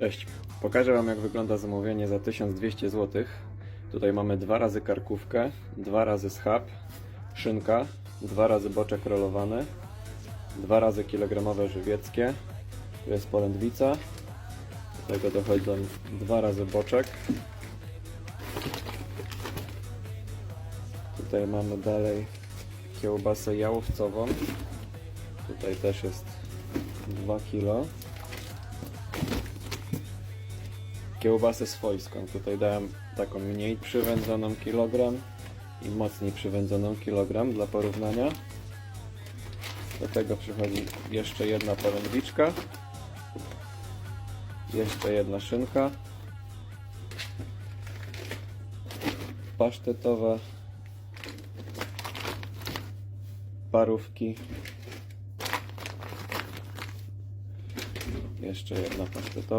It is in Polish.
Cześć, pokażę Wam jak wygląda zamówienie za 1200 zł. Tutaj mamy dwa razy karkówkę, dwa razy schab, szynka, dwa razy boczek rolowany, dwa razy kilogramowe żywieckie, tu jest polędwica, do tego dochodzą dwa razy boczek. Tutaj mamy dalej kiełbasę jałowcową, tutaj też jest 2 kg. Kiełbasę swojską. Tutaj dałem taką mniej przywędzoną kilogram i mocniej przywędzoną kilogram dla porównania. Do tego przychodzi jeszcze jedna polędwiczka, jeszcze jedna szynka, pasztetowa, parówki, jeszcze jedna pasztetowa.